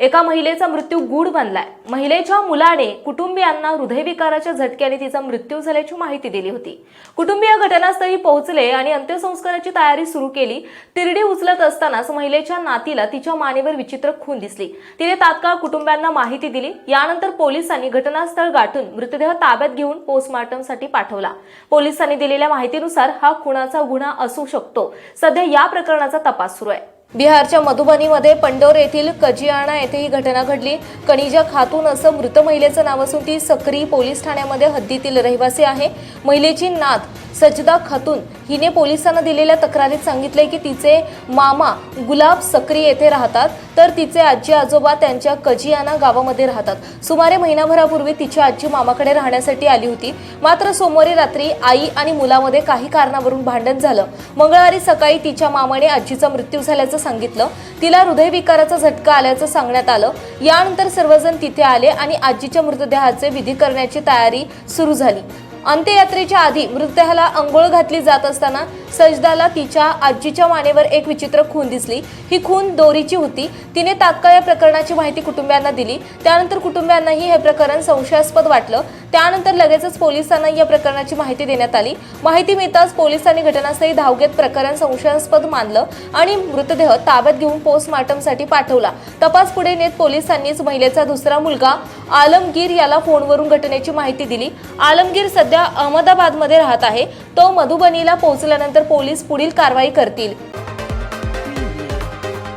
एका महिलेचा मृत्यू गूढ बनलाय. महिलेच्या मुलाने कुटुंबियांना हृदयविकाराच्या झटक्याने तिचा मृत्यू झाल्याची माहिती दिली होती. कुटुंबीय घटनास्थळी पोहोचले आणि अंत्यसंस्काराची तयारी सुरू केली. तिरडी उचलत असतानाच महिलेच्या नातीला तिच्या मानेवर विचित्र खून दिसली. तिने तात्काळ कुटुंबियांना माहिती दिली. यानंतर पोलिसांनी घटनास्थळ गाठून मृतदेह ताब्यात घेऊन पोस्टमॉर्टमसाठी पाठवला. पोलिसांनी दिलेल्या माहितीनुसार हा खुनाचा गुन्हा असू शकतो. सध्या या प्रकरणाचा तपास सुरू आहे. बिहारच्या मधुबनीमध्ये पंडोर येथील कजियाणा येथे ही घटना घडली. कनिजा खातून असं मृत महिलेचं नाव असून ती सक्री पोलीस ठाण्यामध्ये हद्दीतील रहिवासी आहे. महिलेची नात सजदा खातून हिने पोलिसांना दिलेल्या तक्रारीत सांगितले की तिचे मामा गुलाब सक्री येथे राहतात तर तिचे आजी आजोबा त्यांच्या कजियाना गावामध्ये राहतात. सुमारे महिनाभरापूर्वी तिची आजी मामाकडे राहण्यासाठी आली होती. मात्र सोमवारी रात्री आई आणि मुलामध्ये काही कारणावरून भांडण झालं. मंगळवारी सकाळी तिच्या मामाने आजीचा मृत्यू झाल्याचं सांगितलं. तिला हृदयविकाराचा झटका आल्याचं सांगण्यात आलं. यानंतर सर्वजण तिथे आले आणि आजीच्या मृतदेहाचे विधी करण्याची तयारी सुरू झाली. अंत्ययात्रेच्या आधी मृतदेहाला अंघोळ घातली जात असताना सजदाला तिच्या आजीच्या मानेवर एक विचित्र खून दिसली. ही खून दोरीची होती. तिने तात्काळ या प्रकरणाची माहिती कुटुंबियांना दिली. त्यानंतर कुटुंबियांनाही हे प्रकरण संशयास्पद वाटलं. त्यानंतर लगेचच पोलिसांना या प्रकरणाची माहिती देण्यात आली. माहिती मिळताच पोलिसांनी घटनास्थळी धाव घेत प्रकरण संशयास्पद मानलं आणि मृतदेह ताब्यात घेऊन पोस्टमार्टमसाठी पाठवला. तपास पुढे नेत पोलिसांनीच महिलेचा दुसरा मुलगा आलमगीर याला फोनवरून घटनेची माहिती दिली. आलमगीर सध्या अहमदाबादमध्ये राहत आहे. तो मधुबनीला पोहोचल्यानंतर पोलीस पुढील कारवाई करतील.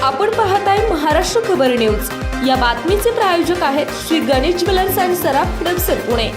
आपण पाहताय महाराष्ट्र खबर न्यूज. या बातमीचे प्रायोजक आहेत श्री गणेश ज्वेलर्स अँड सराफ हडपसर पुणे.